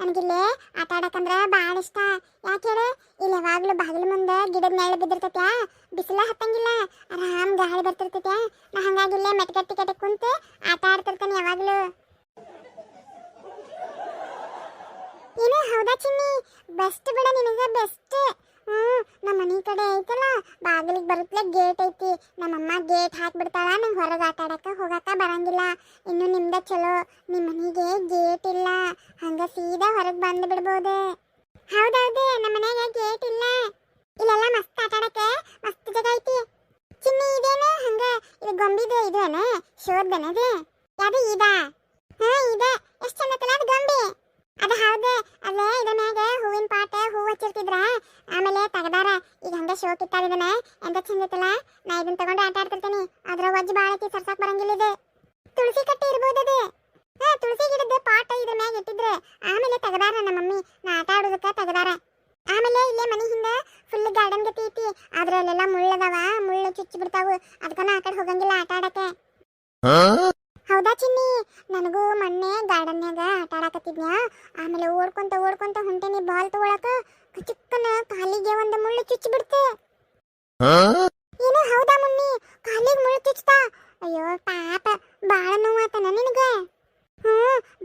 ನನಗಿಲ್ಲೇ ಆಟ ಆಡಕಂದ್ರೆ ಭಾಳ ಇಷ್ಟ. ಯಾಕೆ ಹೇಳು? ಇಲ್ಲಿ ಯಾವಾಗಲೂ ಬಾಗಿಲು ಮುಂದೆ ಗಿಡದ ನೆಳ ಬಿದ್ದಿರ್ತೈತ್ಯಾ? ಬಿಸಿಲ ಹತ್ತಂಗಿಲ್ಲ, ಆರಾಮ್ ಗಾಳಿ ಬರ್ತಿರ್ತೈತ್ಯಾ? ನಾ ಹಂಗಾಗಿ ಇಲ್ಲೇ ಮೆಟ್ಕಟ್ಟಿ ಕಟ್ಟಿ ಕುಂತು ಆಟ ಆಡ್ತಿರ್ತಾನೆ ಯಾವಾಗಲೂ. ಏನು ಹೌದಾ ಚಿನ್ನಿ? ಬೆಸ್ಟ್ ಬಿಡ, ನಿನಗೆ ಬೆಸ್ಟ್ ಹ್ಮ್, ನಮ್ಮ ಮನೆ ಕಡೆ ಐತಲ್ಲ, ಬಾಗಿಲಿಗೆ ಬರುತ್ತಲೇ ಗೇಟ್ ಐತಿ. ನಮ್ಮಮ್ಮ ಗೇಟ್ ಹಾಕ್ಬಿಡ್ತಾಳ, ನಂಗೆ ಹೊರಗೆ ಆಟ ಆಡಕ್ಕೆ ಬರಂಗಿಲ್ಲ. ಇನ್ನು ನಿಮ್ದ ಚಲೋ ನಿಮ್ಮ ಮನೆಗೆ ಗೇಟ್ ಇಲ್ಲ. ಹಂಗೆ ಸೀದಾ ಹೊರಗೆ ಬಂದು ಬಿಡ್ಬೋದು. ಹೌದೌದು, ನಮ್ಮ ಮನೆಗೆ ಗೇಟ್ ಇಲ್ಲ. ಇಲ್ಲೆಲ್ಲ ಮಸ್ತ್ ಆಟ ಆಡಕ್ಕೆ ಮಸ್ತ್ ಜಾಗ ಐತಿ. ಚಿನ್ನಿ ಇದೇನು, ಹಂಗೆ, ಇದು ಗೊಂಬಿದು, ಇದೇನೆ ಶೋರ್ದನದು ಯಾವುದು ಇದಾ ಹಾ ಇದೆ ಎಷ್ಟು ಚಂದ ಅದು ಗೊಂಬಿ. ಅದು ಹೌದು ಅಲ್ಲೇ ಇದ್ರ ಮ್ಯಾಗ ಹೂವಿನ ಪಾಟ, ಹೂ ಹಚ್ಚಿರ್ತಿದ್ರ? ಆಮೇಲೆ ತಗದಾರ. ಈಗ ಹಂಗೆ ಶೋಕ್ ಇತ್ತಾರ ಇದನ್ನ. ಎಂತ ಚಂದ ಇತ್ತಲ್ಲ ನಾ ಇದನ್ನ ತಗೊಂಡು ಆಟ ಆಡ್ತಿರ್ತೀನಿ. ಅದ್ರ ವಜ್ಜ ಬಾಳ ಐತಿ, ಸರ್ಸಾಕ್ ಬರಂಗಿಲ್ಲ ಇದು. ತುಳಸಿ ಕಟ್ಟಿ ಇರ್ಬೋದು ಅದು. ಹಾ, ತುಳಸಿ ಗಿಡದ ಪಾಟ ಇದ್ರ ಮ್ಯಾಗ ಇಟ್ಟಿದ್ರೆ ಆಮೇಲೆ ತಗದಾರ ನಮ್ಮ ಮಮ್ಮಿ. ನಾ ಆಟ ಆಡೋದಕ್ಕ ತೆಗದಾರ. ಆಮೇಲೆ ಇಲ್ಲೇ ಮನಿ ಹಿಂದ ಫುಲ್ ಗಾರ್ಡನ್ ಗತಿ ಐತಿ. ಅದ್ರಲ್ಲೆಲ್ಲ ಮುಳ್ಳದಾವ ಮುಳ್ಳು ಚುಚ್ಚಿ ಬಿಡ್ತಾವು. ಅದಕ್ಕ ನಾ ಆ ಕಡೆ ಹೋಗಂಗಿಲ್ಲ ಆಟ ಆಡಕ್ಕೆ ಹೌದಾ ಚಿನ್ನಿ ನನಗೂ ಮೊನ್ನೆ ಗಾರ್ಡನ್ಯಾಗ ಆಟ ಆಡಕತ್ತಿದ್ನ್ಯ ಆಮೇಲೆ ಓಡ್ಕೊಂತ ಹೊಂಟೇನಿ ಬಾಲ್ ತಗೊಳಕ. ಚಿಕ್ಕನ ಕಾಲಿಗೆ ಒಂದು ಮುಳ್ಳು ಚುಚ್ಚಿ ಬಿಡ್ತೆ. ಏನು ಹೌದಾ ಮುನ್ನಿ ಕಾಲಿಗೆ ಮುಳ್ಳು ಚುಚ್ಚತಾ ಅಯ್ಯೋ ಪಾಪ ಬಾಳ ನೋವಾತನ ನಿನಗೆ? ಹ್ಞೂ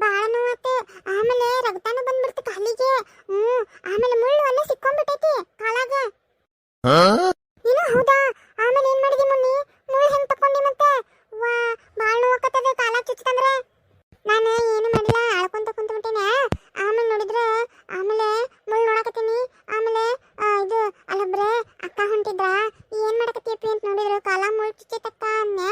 ಬಾಳ ನೋವಾತೆ. ಆಮೇಲೆ ರಕ್ತನೂ ಬಂದ್ಬಿಡ್ತು ಕಾಲಿಗೆ. ಹ್ಞೂ ಆಮೇಲೆ ಮುಳ್ಳು ಅಲ್ಲೇ ಸಿಕ್ಕೊಂಡ್ಬಿಟ್ಟೈತಿ ಕಾಲಾಗ ಏನು ಹೌದಾ ಆಮೇಲೆ ಏನ್ ಮಾಡಿದಿ ಮುನ್ನಿ ಮುಳ್ಳು ಹೆಂಗ್ ತಕೊಂಡಿ ಮತ್ತೆ ವಾ ಬಾಳ ನೋವಾಕತ್ತದ ಕಾಲ ಚುಚ್ಚತಂದ್ರೆ ನಾನು ಏನು ಮಾಡಿಲ್ಲ ಅಳ್ಕೊಂತ ಕುಂತ್ಬಿಟ್ಟೇನೆ ಆಮೇಲೆ ನೋಡಿದ್ರೆ ಆಮೇಲೆ ಮುಳ್ಳು ನೋಡಕತ್ತೀನಿ ಆಮೇಲೆ ಆ, ಇದು ಅಲ್ಲೊಬ್ರೆ ಅಕ್ಕ ಹೊಂಟಿದ್ರ ಏನ್ ಮಾಡಕತ್ತೀಯಪ್ಪಿ ಅಂತ ನೋಡಿದ್ರು ಕಾಲ ಮುಳ್ಳು ಚುಚ್ಚತಕ್ಕ ಅಂದ್ಯ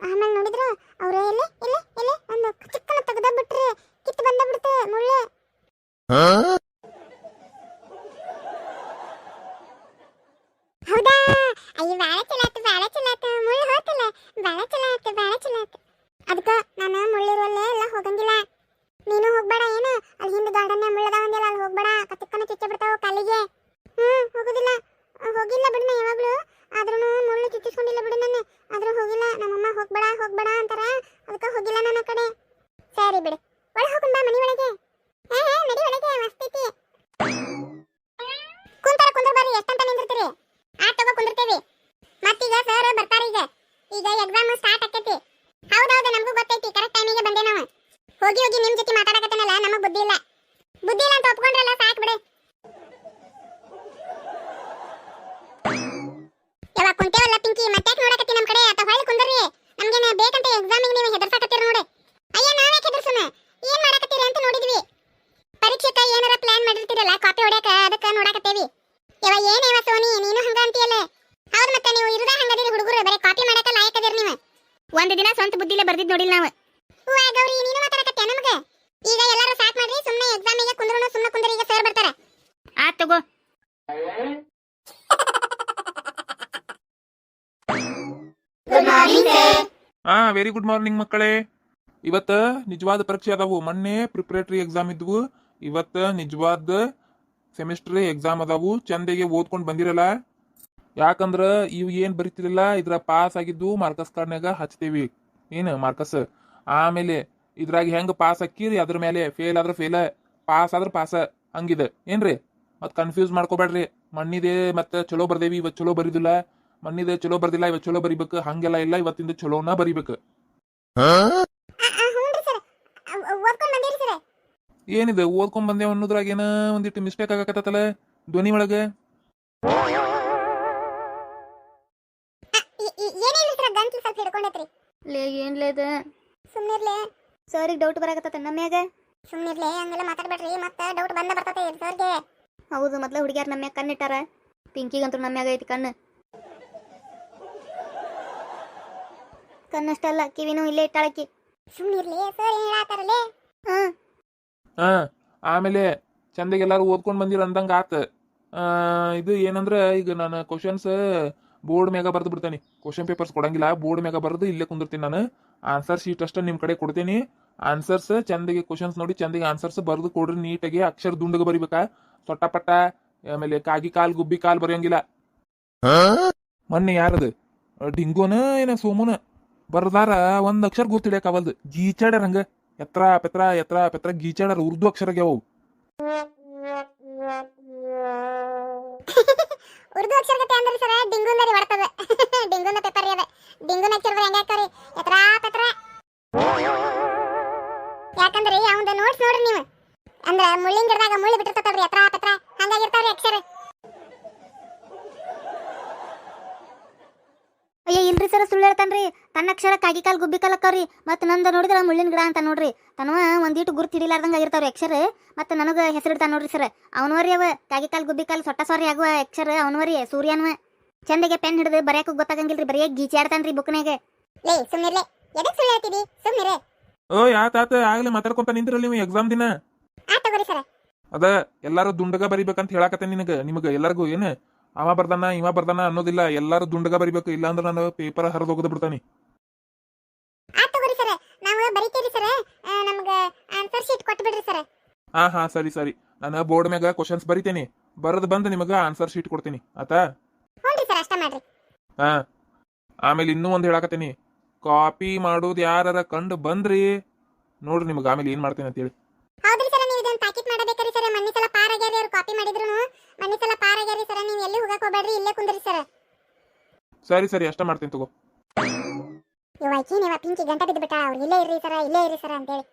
ಆಮೇಲೆ ನೋಡಿದ್ರ ಅವ್ರು ಎಲೆ ಎಲೆ ಎಲೆ ಒಂದು ಚಿಕ್ಕನ ತೆಗ್ದ ಬಿಟ್ರಿ ಕಿತ್ತು ಬಂದ ಬಿಡ್ತು ಮುಳ್ಳು ಹೌದಾ ಅಯ್ಯ ಬಾಳ ಚಲೋ ಆತು ಬಾಳ ಚಲೋ ಆತು ಮುಳ್ಳು ಹೋತಲ್ಲ ಬಾಳ ಚಲೋ ಆತು ಬಾಳ ಚಲೋ ಆತು ಅದಕ್ಕ ನಾನು ಮುಳ್ಳಿರುವಲ್ಲೇ ಎಲ್ಲ ಹೋಗಂಗಿಲ್ಲ ನೀನು ಹೋಗ್ಬೇಡ ಏನು ಅಲ್ಲಿ ಹಿಂದೆ ಗಾರ್ಡನ್ ಮುಳ್ಳದಾವ ಅಂದಿಲ್ಲ ಅಲ್ಲಿ ಹೋಗ್ಬೇಡ ಕತ್ತಿಕ್ಕನ ಚುಚ್ಚ ಬಿಡ್ತಾವ ಕಾಲಿಗೆ ಹ್ಮ್ ಹೋಗುದಿಲ್ಲ ಆ, ಹೋಗಿಲ್ಲ ಬಿಡು ನಾ ಯಾವಾಗ್ಲೂ ಆದ್ರೂ ಮುಳ್ಳು ಚುಚ್ಚಿಸ್ಕೊಂಡಿಲ್ಲ ಬಿಡು ನಾನು ಆದ್ರೂ ಹೋಗಿಲ್ಲ ನಮ್ಮಮ್ಮ ಹೋಗ್ಬೇಡ ಹೋಗ್ಬೇಡ ಅಂತಾರ ಅದಕ್ಕ ಹೋಗಿಲ್ಲ ನನ್ನ ಕಡೆ ಸರಿ ಬಿಡು ಒಳಗೆ ಹೋಗುನ್ ಬಾ ಮನಿ ಒಳಗೆ ಹಾ ಹಾ ನಡಿ ಒಳಗೆ ಮಸ್ತ್ ಐತಿ ಕುಂತಾರ ಕುಂದ್ರ ಬರ್ರಿ ಎಷ್ಟಂತ ನಿಂದಿರ್ತೀರಿ ಆ ತಗೋ ಕುಂದಿರ್ತೇವಿ ಮತ್ತೀಗ ಸರ್ ಬರ್ತಾರ ಈಗ ಈಗ ಎಕ್ಸಾಮ್ ಸ್ಟಾರ್ಟ್ ಆಕೈತಿ ಹೌದೌದು ನಮಗೂ ಗೊತ್ತೈತಿ ಕರೆಕ್ಟ್ ಟೈಮಿಗೆ ಬಂದೆ ನಾವು ಹೋಗಿ ಹೋಗಿ ನಿಮ್ ಜೊತೆ ಮಾತಾಡಕತ್ತನಲ್ಲ ನಮಗ್ ಬುದ್ಧಿ ಇಲ್ಲ. ಬುದ್ಧಿ ಇಲ್ಲ ಅಂತ ಒಪ್ಕೊಂಡ್ರಲ್ಲ ಸಾಕ್ ಬಿಡು. ಯಾವಾಗ ಕುಂತೇವಲ್ಲ ಪಿಂಕಿ ಮತ್ತೆ ನೋಡಕತ್ತಿ ನಮ್ ಕಡೆ? ಅಥವಾ ಹೊಳ್ಳಿ ಕುಂದರ್ರಿ ನಮ್ಗೇನ ಬೇಕಂತ ಎಕ್ಸಾಮಿಗೆ ನೀವು ಹೆದರ್ಸಾಕತ್ತೀರ ನೋಡಿ. ಅಯ್ಯ ನಾವ್ಯಾಕೆ ಹೆದರ್ಸೋಣ? ಏನ್ ಮಾಡಕತ್ತೀರಿ ಅಂತ ನೋಡಿದ್ವಿ. ಪರೀಕ್ಷೆಕ ಏನಾರ ಪ್ಲಾನ್ ಮಾಡಿರ್ತೀರಲ್ಲ ಕಾಪಿ ಹೊಡ್ಯಾಕ ಅದಕ್ಕ ನೋಡಕತ್ತೇವಿ. ಯಾವ ಏನೇವ ಸೋನಿ ನೀನು ಹಂಗ ಅಂತೀಯಲ್ಲ? ಹೌದು ಮತ್ತೆ ನೀವು ಇರುದ ಹಂಗದಿರಿ ಹುಡುಗರು ಬರೀ ಕಾಪಿ ಮಾಡಕ ಲಾಯಕದಿರಿ ನೀವು. ಒಂದ್ ದಿನ ಸ್ವಂತ ಬುದ್ಧಿಲೇ ಬರ್ದಿದ್ ನೋಡಿಲ್ಲ ನಾವು. ಹೂವ ಗೌರಿ ನೀನು ಮಾತಾಡಕತ್ತೆ ನಮಗೆ? ಈಗ ಎಲ್ಲರೂ ಸಾಕ್ ಮಾಡ್ರಿ. ಸುಮ್ಮನೆ ಎಕ್ಸಾಮಿಗೆ ಕುಂದ್ರೋನು ಸುಮ್ಮನೆ ಕುಂದ್ರಿ ಈಗ ಸರ್ ಬರ್ತಾರೆ. ಆ ತಗೋ. ಹಾ ವೆರಿ ಗುಡ್ ಮಾರ್ನಿಂಗ್ ಮಕ್ಕಳೇ. ಇವತ್ತು ನಿಜವಾದ ಪರೀಕ್ಷೆ ಅದಾವು. ಮೊನ್ನೆ ಪ್ರಿಪರೇಟರಿ ಎಕ್ಸಾಮ್ ಇದ್ವು. ಇವತ್ತ ನಿಜವಾದ ಸೆಮಿಸ್ಟರ್ ಎಕ್ಸಾಮ್ ಅದಾವು. ಚಂದಗೆ ಓದ್ಕೊಂಡ್ ಬಂದಿರಲ್ಲ. ಯಾಕಂದ್ರ ಇವ್ ಏನ್ ಬರಿತಿರಲ್ಲ ಇದ್ರ ಪಾಸ್ ಆಗಿದ್ದು ಮಾರ್ಕಸ್ ಕಾರ್ಡ್ನಾಗ ಹಚ್ತೇವಿ. ಏನು ಮಾರ್ಕಸ್ ಆಮೇಲೆ ಇದ್ರಾಗ ಹೆಂಗ್ ಪಾಸ್ ಹಾಕಿರಿ ಅದ್ರ ಮೇಲೆ ಫೇಲ್ ಆದ್ರ ಫೇಲ ಪಾಸ್ ಆದ್ರೆ ಪಾಸ ಹಂಗಿದೆ. ಏನ್ರಿ? ಮತ್ ಕನ್ಫ್ಯೂಸ್ ಮಾಡ್ಕೋಬೇಡ್ರಿ. ಮಣ್ಣಿದೆ ಮತ್ತೆ ಚಲೋ ಬರ್ದೇವಿ ಇವತ್ತು ಚಲೋ ಬರೀದಿಲ್ಲ. ಮಣ್ಣಿದೆ ಚಲೋ ಬರ್ದಿಲ್ಲ ಇವತ್ತು ಚಲೋ ಬರಿಬೇಕು. ಹಂಗೆಲ್ಲ ಇಲ್ಲ ಇವತ್ತಿಂದ ಚಲೋನ ಬರಿಬೇಕು. ಹ್ಞೂನ್ರಿ ಸರ್ ಓದ್ಕೊಂಡ್ ಬಂದಿರಿ ಸರ್ ಏನಿದೆ? ಓದ್ಕೊಂಡ್ ಬಂದೇವ್ ಅನ್ನೋದ್ರಾಗ ಏನ ಒಂದಿಟ್ಟು ಮಿಸ್ಟೇಕ್ ಆಗಕತ್ತಲ್ಲ ಧ್ವನಿ ಒಳಗ? ಲೇ ಏನ್ಲೇದ ಸುಮ್ಮನಿರ್ಲಿ ಸರಿಗೆ ಡೌಟ್ ಬರಾಕತ್ತ ನಮ್ಯಾಗ ಸುಮ್ಮನಿರ್ಲಿ ಹಂಗೆಲ್ಲ ಮಾತಾಡ್ಬೇಡ್ರಿ ಮತ್ತೆ ಡೌಟ್ ಬಂದ ಬರ್ತೈತೆ ಸರ್ಗೆ. ಹೌದು ಮೊದ್ಲ ನಮ್ಮ ನಮ್ಯಾಗ ಕಣ್ಣಿಟ್ಟಾರ. ಪಿಂಕಿಗಂತೂ ನಮ್ಯಾಗ ಐತಿ ಕಣ್ಣು. ಕಣ್ಣಷ್ಟಲ್ಲ ಕಿವಿನೂ ಇಲ್ಲೇ ಇಟ್ಟಾಳಕಿ. ಸುಮ್ಮನಿರ್ಲಿ ಸರ್ ಏನ್ ಹೇಳತ್ತಾರಲ್ಲೇ ಹ್ಮ್ ಹಾ ಆಮೇಲೆ ಚಂದಗೆ ಎಲ್ಲಾರು ಓದ್ಕೊಂಡ್ ಬಂದಿರ ಅಂದಂಗ ಆತ. ಇದು ಏನಂದ್ರ ಈಗ ನಾನು ಕ್ವಶನ್ಸ್ ಬೋರ್ಡ್ ಮ್ಯಾಗ ಬರ್ದು ಬಿಡ್ತೇನೆ. ಕ್ವಶನ್ ಪೇಪರ್ಸ್ ಕೊಡಂಗಿಲ್ಲ ಬೋರ್ಡ್ ಮ್ಯಾಗ ಬರ್ದು ಇಲ್ಲೇ ಕುಂದಿರ್ತೀನಿ ನಾನು. ಆನ್ಸರ್ ಶೀಟ್ ಅಷ್ಟೇ ನಿಮ್ಮ ಕಡೆ ಕೊಡ್ತೀನಿ. ಆನ್ಸರ್ಸ್ ಚಂದಿಗೆ ಕ್ವಶನ್ಸ್ ನೋಡಿ ಚಂದಿಗೆ ಆನ್ಸರ್ಸ್ ಬರೆದು ಕೊಡ್ರಿ ನೀಟಾಗಿ ಅಕ್ಷರ ದುಂಡಗೆ ಬರಿಬೇಕಾ? ಸೊಟ್ಟ ಪಟ್ಟ ಆಮೇಲೆ ಕಾಗಿ ಕಾಲ್ ಗುಬ್ಬಿ ಕಾಲ್ ಬರೆಯಂಗಿಲ್ಲ. ಮೊನ್ನೆ ಯಾರದು? ಡಿಂಗೋನ ಏನ ಸೋಮುನ? ಬರ್ದಾರ ಒಂದ್ ಅಕ್ಷರ ಗೊತ್ತಿಡ್ಯಾಕ ಅವಲ್ದು. ಗೀಚಾಡ್ಯಾರ ಹಂಗ. ಎತ್ರ ಪೆತ್ರ ಎತ್ರ ಪೆತ್ರ ಗೀಚಾಡ್ಯಾರ ಉರ್ದು ಅಕ್ಷರ ಗೆವು ಅವು. ಅಂದ್ರೆ ಸರ ಡಿಂಗುನ ರೀ ಬರ್ತದೆ ಡಿಂಗುನ ಪೇಪರ್ ರೀ ಅದ. ಡಿಂಗುನ ಅಕ್ಷರ ಹೆಂಗ ಹಾಕ್ತಾರೆ ಎತ್ರ ಅವಂದ ನೋಟ್ಸ್ ನೋಡ್ರಿ ನೀವು. ಅಂದ್ರ ಮುಳ್ಳಿನ ಗಿಡದಾಗ ಮುಳ್ಳು ಬಿಟ್ಟಿರ್ತದಲ್ರಿ ಎತ್ರ ಪತ್ರ ಹಂಗಾಗಿರ್ತಾವ್ರಿ ಅಕ್ಷರ. ಅಯ್ಯ ಇಲ್ರಿ ಸರ ಸುಳ್ಳು ಹೇಳ್ತಾನ್ರಿ? ತನ್ನ ಅಕ್ಷರ ಕಾಗಿ ಕಾಲ್ ಗುಬ್ಬಿ ಕಾಲ್ ಅಕ್ಕವ್ರಿ. ಮತ್ತೆ ನಂದು ನೋಡಿದ್ರ ಮುಳ್ಳಿನ ಗಿಡ ಅಂತ ನೋಡ್ರಿ. ತನವ ಒಂದಿಟ್ಟು ಗುರುತು ಹಿಡಿಲಾರ್ದಂಗ ಆಗಿರ್ತಾವ್ರಿ ಅಕ್ಷರ. ಮತ್ತೆ ನನಗ ಹೆಸರಿಡ್ತಾನ ನೋಡ್ರಿ ಸರ್. ಅವನವರಿ ಅವ. ಕಾಗಿ ಕಾಲ್ ಗುಬ್ಬಿ ಕಾಲ್ ಸೊಟ್ಟ ಸಾರಿ ಆಗುವ ಅಕ್ಷರ ಅವನವರಿ ಸೂರ್ಯನವ. ಚಂದಗೆ ಪೆನ್ ಹಿಡಿದು ಬರೆಯಕ್ಕೂ ಗೊತ್ತಾಗಂಗಿಲ್ರಿ ಬರೆಯ ಗೀಚಿ ಆಡ್ತಾನ್ರಿ ಬುಕ್ನಾಗ ಲೇ ಸುಮ್ಮಿರ್ಲೆ ಎದಕ್ಕೆ ಸುಳ್ಳು ಹೇಳ್ತಿದಿ? ಸುಮ್ಮಿರೆ ಓ ಯಾ ತಾತ ಆಗ್ಲೇ ಮಾತಾಡ್ಕೊಂತ ನಿಂತಿರಲ್ಲ ನೀವು ಎಕ್ಸಾಮ್ ದಿನ. ಅದ ಎಲ್ಲಾರು ದುಂಡಗ ಬರಿಬೇಕಂತ ಹೇಳಾಕತ್ತೆ ನಿನಗ ನಿಮಗ ಎಲ್ಲಾರ್ಗು ಏನ? ಅವ ಬರ್ದಾನ ಇವ ಬರ್ದಾನ ಅನ್ನೋದಿಲ್ಲ ಎಲ್ಲಾರು ದುಂಡಗ ಬರಿಬೇಕು ಇಲ್ಲಾಂದ್ರ ನಾನು ಪೇಪರ್ ಹರಿದು ಹೋಗದ್ ಬಿಡ್ತಾನೆ. ಹಾ ಹಾ ಸರಿ ಸರಿ. ನಾನು ಬೋರ್ಡ್ ಮ್ಯಾಗ ಕ್ವಶನ್ಸ್ ಬರಿತೇನಿ. ಬರದ್ ಬಂದ್ ನಿಮಗ ಆನ್ಸರ್ ಶೀಟ್ ಕೊಡ್ತೀನಿ. ಆತ? ಹಾ. ಆಮೇಲೆ ಇನ್ನೂ ಒಂದ್ ಹೇಳಾಕತ್ತೀನಿ. ಕಾಪಿ ಮಾಡೋದು ಯಾರ ಕಂಡು ಬಂದ್ರಿ? ನೋಡ್ರಿ ನಿಮ್ಗೆ ಆಮೇಲೆ ಏನ್ ಮಾಡ್ತೇನೆ ಅಂತೇಳಿ. ಹೌದ್ರಿ ಸರ ನೀವು ಇದನ್ನ ಪ್ಯಾಕೆಟ್ ಮಾಡಬೇಕ್ರಿ ಸರ. ಮನ್ನಿ ಸಲ ಪಾರ್ ಆಗ್ಯಾರಿ ಅವ್ರು ಕಾಪಿ ಮಾಡಿದ್ರು ಮನ್ನಿ ಸಲ ಪಾರ್ ಆಗ್ಯಾರಿ ಸರ. ನೀವು ಎಲ್ಲಿ ಹೋಗಕ್ ಹೋಗ್ಬೇಡ್ರಿ ಇಲ್ಲೇ ಕುಂದ್ರಿ ಸರ. ಸರಿ ಸರಿ ಅಷ್ಟ ಮಾಡ್ತೀನಿ ತಗೋ. ಇವಾಕಿ ನೀವು ಪಿಂಕಿ ಗಂಟೆ ಬಿದ್ದು ಬಿಟ್ಟ ಅವ್ರು ಇಲ್ಲೇ ಇರ್ರಿ ಸರ ಇಲ್ಲೇ ಇರ್ರಿ ಸರ ಅಂತೇಳಿ.